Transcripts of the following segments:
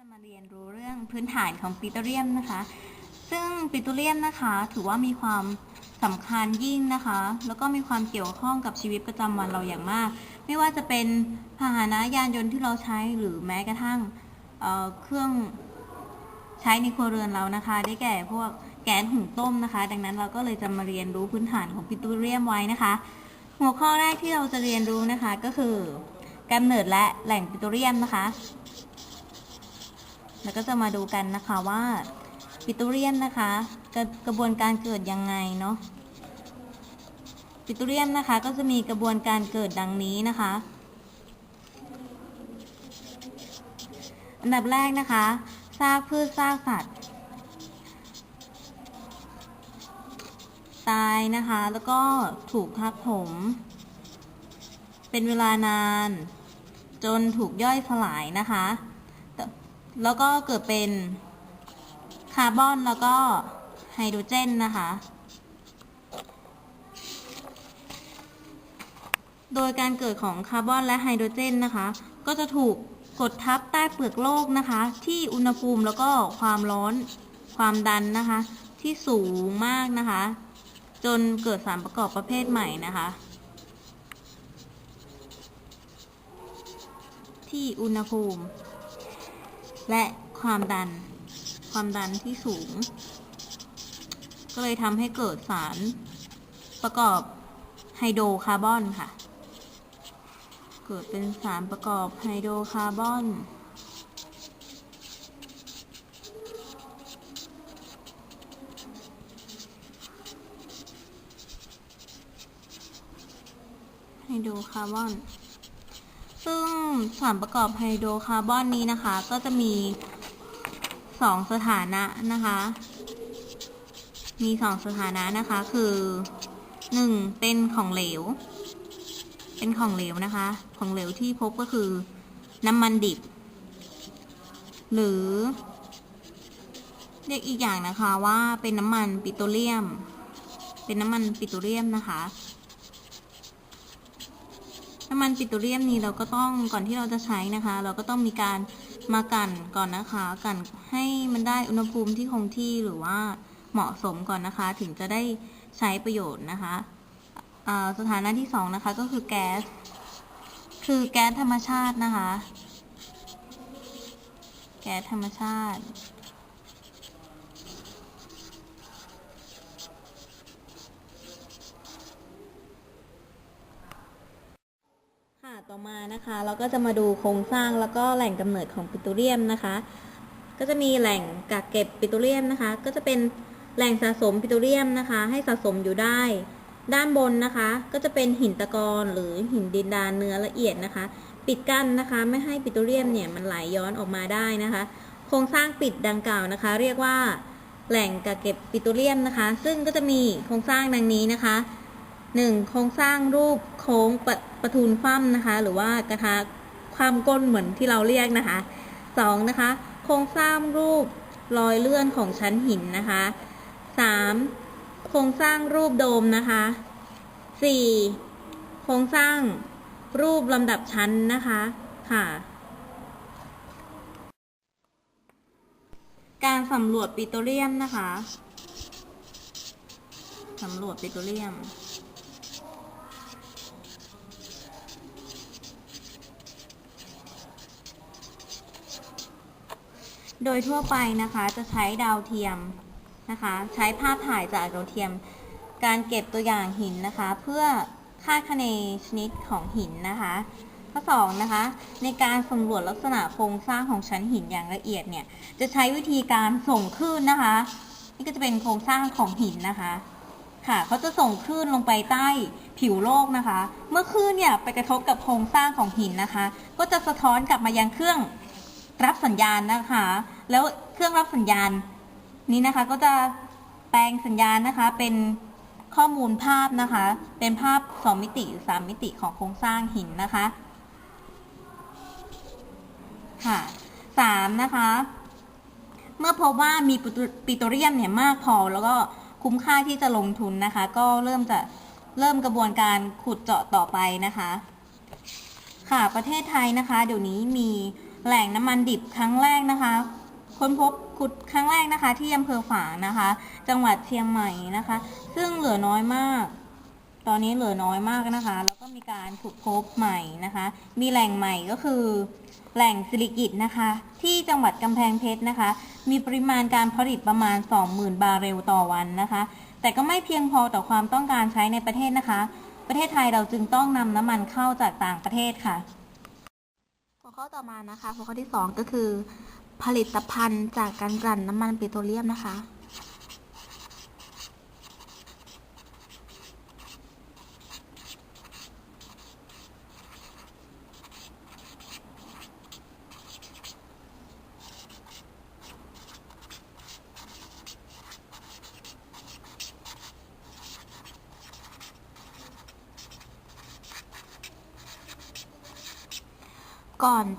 จะมาเรียนรู้เรื่องพื้นฐานของปิโตรเลียมนะคะ ซึ่งปิโตรเลียมนะคะ ถือว่ามีความสำคัญยิ่งนะคะ แล้วก็มีความเกี่ยวข้องกับชีวิตประจำวันเราอย่างมาก ไม่ว่าจะเป็นพาหนะยานยนต์ที่เราใช้หรือแม้กระทั่งเเครื่องใช้ในครัวเรือนเรานะคะ ได้แก่พวกแก๊สหุงต้มนะคะ ดังนั้นเราก็เลยจะมาเรียนรู้พื้นฐานของปิโตรเลียมไว้นะคะ หัวข้อแรกที่เราจะเรียนรู้นะคะก็คือกำเนิดและแหล่งปิโตรเลียมนะคะ แล้วก็จะมาดูกันนะคะว่าปิโตรเลียมนะคะกระกระบวนการเกิดยังไงเนาะปิโตรเลียมนะคะก็จะมีกระบวนการเกิดดังนี้นะคะ อันดับแรกนะคะซากพืชซากสัตว์ ตายนะคะแล้วก็ถูกทับถม เป็นเวลานาน จนถูกย่อยสลายนะคะ แล้วก็เกิดเป็นคาร์บอนแล้วก็ไฮโดรเจนนะคะ โดยการเกิดของคาร์บอนและไฮโดรเจนนะคะ ก็จะถูกกดทับใต้เปลือกโลกนะคะ ที่อุณหภูมิแล้วก็ความร้อนความดันนะคะ ที่สูงมากนะคะ จนเกิดสารประกอบประเภทใหม่นะคะ ที่อุณหภูมิ และความดัน ความดันที่สูง ก็เลยทำให้เกิดสารประกอบไฮโดรคาร์บอนค่ะ เกิดเป็นสารประกอบไฮโดรคาร์บอนไฮโดรคาร์บอน ซึ่งสารประกอบไฮโดรคาร์บอนนี้นะคะ ก็จะมีสองสถานะนะคะ มีสองสถานะนะคะคือหนึ่งเป็นของเหลว เป็นของเหลวนะคะ ของเหลวที่พบก็คือน้ำมันดิบ หรือ เรียกอีกอย่างนะคะว่าเป็นน้ำมันปิโตรเลียม เป็นน้ำมันปิโตรเลียมนะคะ น้ำมันปิโตรเลียมนี้เราก็ต้องก่อนที่เราจะใช้นะคะ เราก็ต้องมีการมากันก่อนนะคะ กันให้มันได้อุณหภูมิที่คงที่หรือว่าเหมาะสมก่อนนะคะ ถึงจะได้ใช้ประโยชน์นะคะสถานะที่สองนะคะก็คือแก๊สคือแก๊สธรรมชาตินะคะ แก๊สธรรมชาติ ต่อมานะคะ เราก็จะมาดูโครงสร้างแล้วก็แหล่งกำเนิดของปิโตรเลียมนะคะ ก็จะมีแหล่งกักเก็บปิโตรเลียมนะคะ ก็จะเป็นแหล่งสะสมปิโตรเลียมนะคะ ให้สะสมอยู่ได้ ด้านบนนะคะ ก็จะเป็นหินตะกอนหรือหินดินดานเนื้อละเอียดนะคะ ปิดกั้นนะคะไม่ให้ปิโตรเลียมเนี่ยมันไหลย้อนออกมาได้นะคะ โครงสร้างปิดดังกล่าวนะคะ เรียกว่าแหล่งกักเก็บปิโตรเลียมนะคะ ซึ่งก็จะมีโครงสร้างดังนี้นะคะ หนึ่งโครงสร้างรูปโค้งปะประทุนคว่ำนะคะ หรือว่ากระทะความก้นเหมือนที่เราเรียกนะคะสองนะคะ โครงสร้างรูปรอยเลื่อนของชั้นหินนะคะสามโครงสร้างรูปโดมนะคะสี่โครงสร้างรูปลำดับชั้นนะคะค่ะ การสำรวจปิโตรเลียมนะคะสำรวจปิโตรเลียม โดยทั่วไปนะคะจะใช้ดาวเทียมนะคะ ใช้ภาพถ่ายจากดาวเทียม การเก็บตัวอย่างหินนะคะ เพื่อคาดคะเนชนิดของหินนะคะ ข้อสองนะคะ ในการสำรวจลักษณะโครงสร้างของชั้นหินอย่างละเอียดเนี่ย จะใช้วิธีการส่งคลื่นนะคะ นี่ก็จะเป็นโครงสร้างของหินนะคะ ค่ะเขาจะส่งคลื่นลงไปใต้ผิวโลกนะคะ เมื่อคลื่นเนี่ยไปกระทบกับโครงสร้างของหินนะคะ ก็จะสะท้อนกลับมายังเครื่อง รับสัญญาณนะคะ แล้วเครื่องรับสัญญาณนี้นะคะก็จะแปลงสัญญาณนะคะเป็นข้อมูลภาพนะคะ เป็นภาพ 2 มิติหรือ3มิติของโครงสร้างหินนะคะค่ะสามนะคะ เมื่อพบว่ามีปิโตปิโตรเลียมเนี่ยมากพอแล้วก็คุ้มค่าที่จะลงทุนนะคะ ก็เริ่มจะเริ่มกระบวนการขุดเจาะต่อไปนะคะ ค่ะประเทศไทยนะคะ เดี๋ยวนี้มี แหล่งน้ำมันดิบครั้งแรกนะคะ ค้นพบขุดครั้งแรกนะคะ ที่อำเภอฝางนะคะ จังหวัดเชียงใหม่นะคะ ซึ่งเหลือน้อยมาก ตอนนี้เหลือน้อยมากนะคะ แล้วก็มีการขุดพบใหม่นะคะ มีแหล่งใหม่ก็คือ แหล่งสิริกิตนะคะ ที่จังหวัดกำแพงเพชรนะคะ มีปริมาณการผลิตประมาณ 20,000 บาร์เรลต่อวันนะคะ แต่ก็ไม่เพียงพอต่อความต้องการใช้ในประเทศนะคะ ประเทศไทยเราจึงต้องนำน้ำมันเข้าจากต่างประเทศค่ะ ข้อต่อมานะคะ หัวข้อที่ 2 ก็คือ ผลิตภัณฑ์จากการกลั่นน้ำมันปิโตรเลียมนะคะ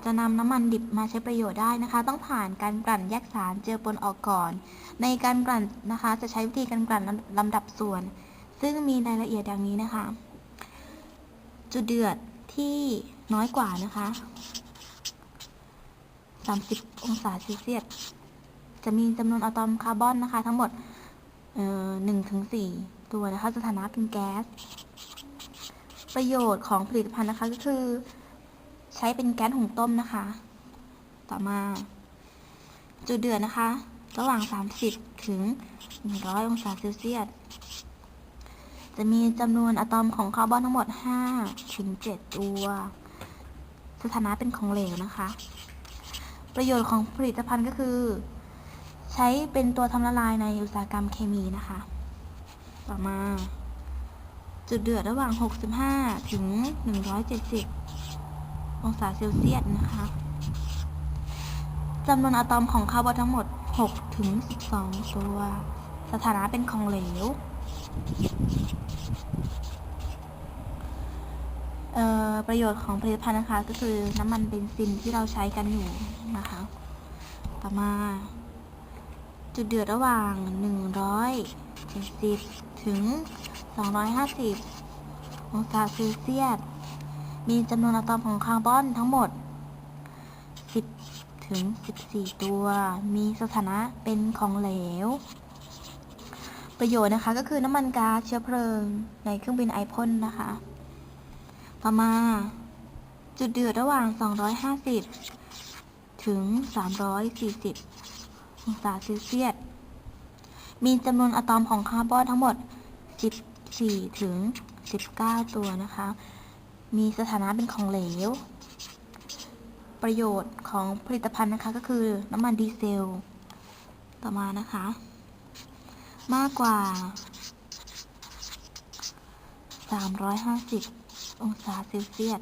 จะนำน้ำมันดิบมาใช้ประโยชน์ได้นะคะ ต้องผ่านการกลั่นแยกสารเจือปนออกก่อน ในการกลั่นนะคะ จะใช้วิธีการกลั่นลำดับส่วน ซึ่งมีรายละเอียดดังนี้นะคะ จุดเดือดที่น้อยกว่านะคะ 30 องศาเซลเซียส จะมีจำนวนอะตอมคาร์บอนนะคะ ทั้งหมดเอ่อ1ถึง4ตัวนะคะ สถานะเป็นแก๊ส ประโยชน์ของผลิตภัณฑ์นะคะก็คือ ใช้เป็นแก๊สหุงต้มนะคะ ต่อมา จุดเดือดนะคะ ระหว่าง 30 ถึง 100 องศาเซลเซียส จะมีจำนวนอะตอมของคาร์บอนทั้งหมด 5 ถึง 7 ตัว สถานะเป็นของเหลวนะคะ ประโยชน์ของผลิตภัณฑ์ก็คือ ใช้เป็นตัวทำละลายในอุตสาหกรรมเคมีนะคะ ต่อมา จุดเดือดระหว่าง 65 ถึง 170 องศาเซลเซียสนะคะจำนวนอะตอมของคาร์บอนทั้งหมด 6 ถึง 12 ตัว สถานะเป็นของเหลวประโยชน์ของผลิตภัณฑ์นะคะ ก็คือน้ำมันเบนซินที่เราใช้กันอยู่นะคะ ต่อมา จุดเดือดระหว่าง 170 ถึง 250 องศาเซลเซียส มีจำนวนอะตอมของคาร์บอนทั้งหมด 10 ถึง 14 ตัว มีสถานะเป็นของเหลว ประโยชน์นะคะก็คือน้ำมันก๊าซเชื้อเพลิง ในเครื่องบินไอพ่นนะคะ ต่อมา จุดเดือดระหว่าง 250 ถึง 340 องศาเซลเซียส มีจำนวนอะตอมของคาร์บอนทั้งหมด 14 ถึง 19 ตัวนะคะ มีสถานะเป็นของเหลว ประโยชน์ของผลิตภัณฑ์นะคะก็คือน้ำมันดีเซล ต่อมานะคะ มากกว่า 350 องศาเซลเซียส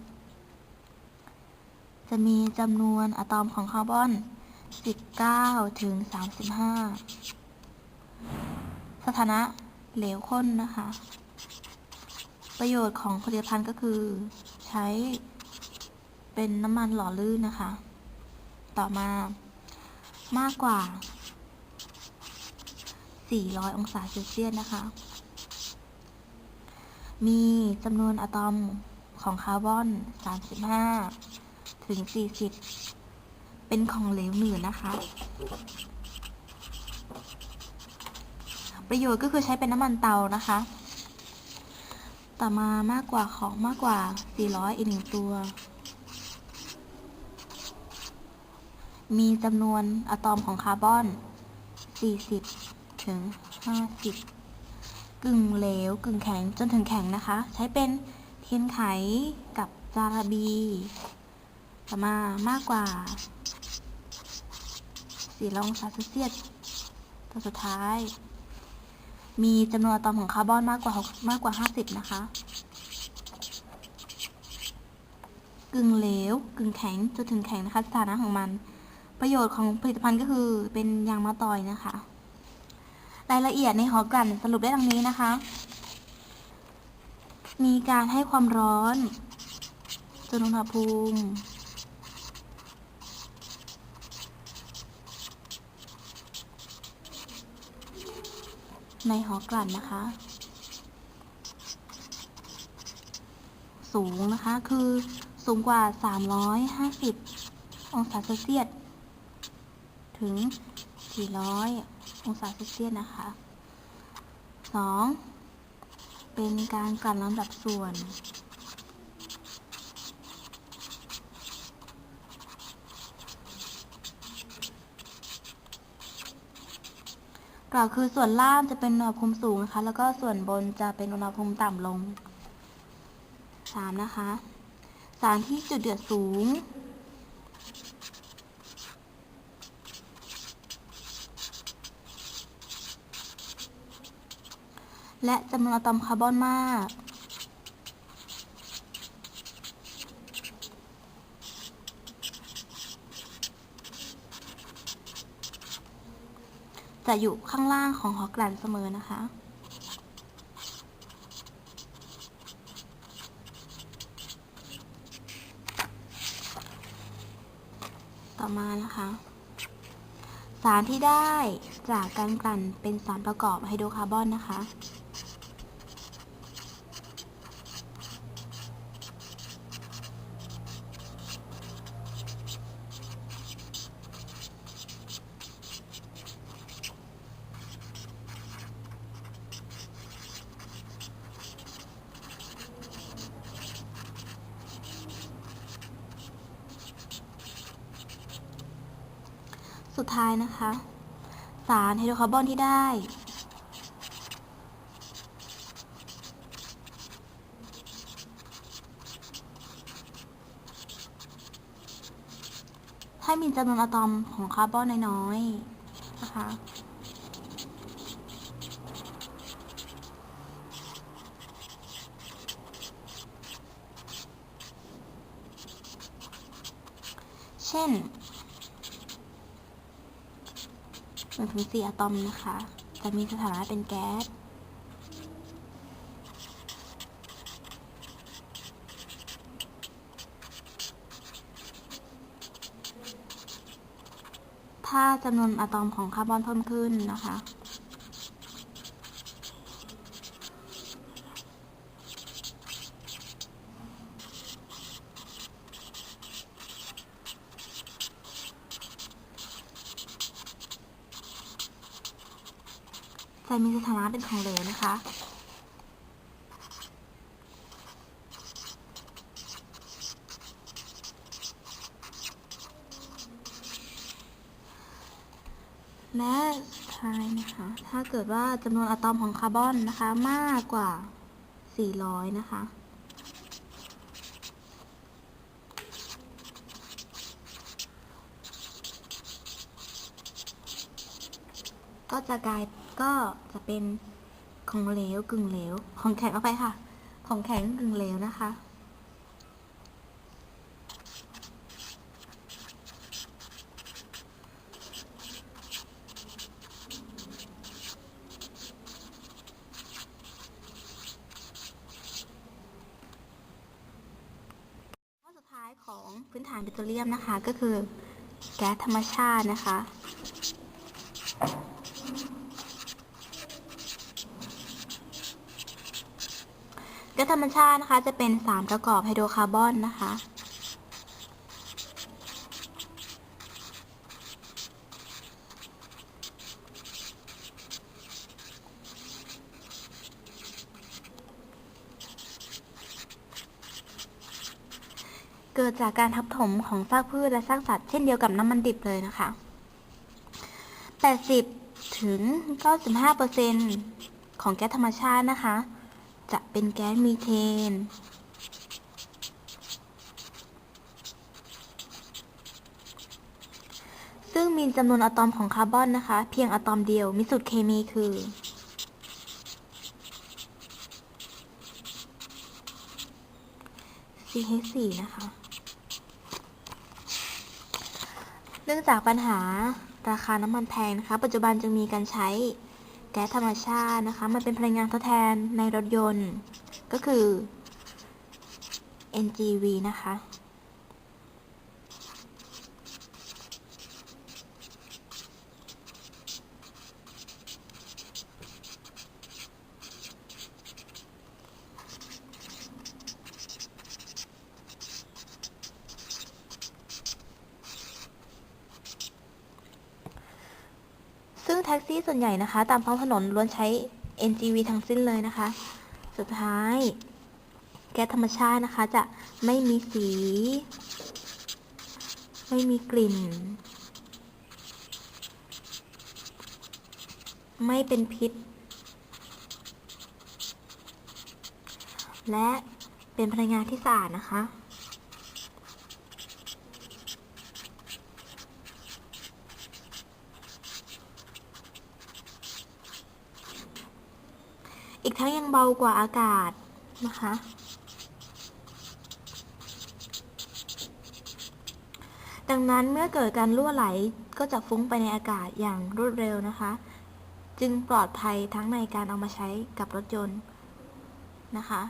จะมีจำนวนอะตอมของคาร์บอน 19 ถึง 35 สถานะเหลวข้นนะคะ ประโยชน์ของผลิตภัณฑ์ก็คือ ใช้เป็นน้ำมันหล่อลื่นนะคะ ต่อมามากกว่า 400 องศาเซลเซียสนะคะ มีจำนวนอะตอมของคาร์บอน 35 ถึง 40 เป็นของเหลวหนืดนะคะ ประโยชน์ก็คือใช้เป็นน้ำมันเตานะคะ ต่อมามากกว่าของมากกว่า 400 อีกหนึ่งตัว มีจำนวนอะตอมของคาร์บอน 40 ถึง 50 กึ่งเหลว กึ่งแข็งจนถึงแข็งนะคะ ใช้เป็นเทียนไขกับจาระบี ต่อมามากกว่า400องศาเซลเซียสตัวสุดท้าย มีจำนวนอะตอมของคาร์บอนมากกว่ามากกว่า 50 นะคะ กึ่งเหลว กึ่งแข็งจนถึงแข็งนะคะสถานะของมัน ประโยชน์ของผลิตภัณฑ์ก็คือเป็นยางมะตอยนะคะ รายละเอียดในหอกลั่นสรุปได้ดังนี้นะคะ มีการให้ความร้อนจนอุณหภูมิ ในหอกลั่นนะคะ สูงนะคะคือสูงกว่า 350 องศาเซลเซียสถึง 400 องศาเซลเซียสนะคะ 2. เป็นการกลั่นลำดับส่วน ล่าวคือส่วนล่างจะเป็นอุณหภูมิสูงนะคะ แล้วก็ส่วนบนจะเป็นอุณหภูมิต่ำลง 3. นะคะ สารที่จุดเดือดสูง และจำนวนอะตอมคาร์บอนมาก จะอยู่ข้างล่างของหอกลั่นเสมอนะคะ ต่อมานะคะ สารที่ได้จากการกลั่นเป็นสารประกอบไฮโดรคาร์บอนนะคะ สุดท้ายนะคะ สารไฮโดรคาร์บอนที่ได้ให้มีจำนวนอะตอมของคาร์บอนน้อยๆ นะคะ เช่น หนึ่งถึงสี่อะตอมนะคะจะมีสถานะเป็นแก๊สถ้าจำนวนอะตอมของคาร์บอนเพิ่มขึ้นนะคะ จะมีสถานะเป็นของเหลวนะคะ และท้ายนะคะ ถ้าเกิดว่าจำนวนอะตอมของคาร์บอนนะคะ มากกว่า 400 นะคะก็จะกลาย ก็จะเป็นของเหลวกึ่งเหลว ของแข็งเอาไปค่ะ ของแข็งกึ่งเหลวนะคะ ข้อสุดท้ายของพื้นฐานปิโตรเลียมนะคะ ก็คือแก๊สธรรมชาตินะคะ ก๊สธรรมชาตินะคะ จะเป็นสารประกอบไฮโดรคาร์บอนนะคะ เกิดจากการทับถมของซากพืชและซากสัตว์เช่นเดียวกับน้ำมันดิบเลยนะคะ 80 ถึง 95%ของแก๊สธรรมชาตินะคะ จะเป็นแก๊สมีเทน ซึ่งมีจำนวนอะตอมของคาร์บอนนะคะ เพียงอะตอมเดียว มีสูตรเคมีคือ CH4 นะคะ เนื่องจากปัญหาราคาน้ำมันแพงนะคะ ปัจจุบันจึงมีการใช้ ก๊สธรรมชาตินะคะ มันเป็นพลังงานทดแทนในรถยนต์ ก็คือ NGV นะคะ ซึ่งแท็กซี่ส่วนใหญ่นะคะ ตามท้องถนนล้วนใช้ NGV ทั้งสิ้นเลยนะคะ สุดท้าย แก๊สธรรมชาตินะคะ จะไม่มีสี ไม่มีกลิ่น ไม่เป็นพิษ และเป็นพลังงานที่สะอาดนะคะ อีกทั้งยังเบากว่าอากาศนะคะ ดังนั้นเมื่อเกิดการรั่วไหลก็จะฟุ้งไปในอากาศอย่างรวดเร็วนะคะ จึงปลอดภัยทั้งในการเอามาใช้กับรถยนต์นะคะ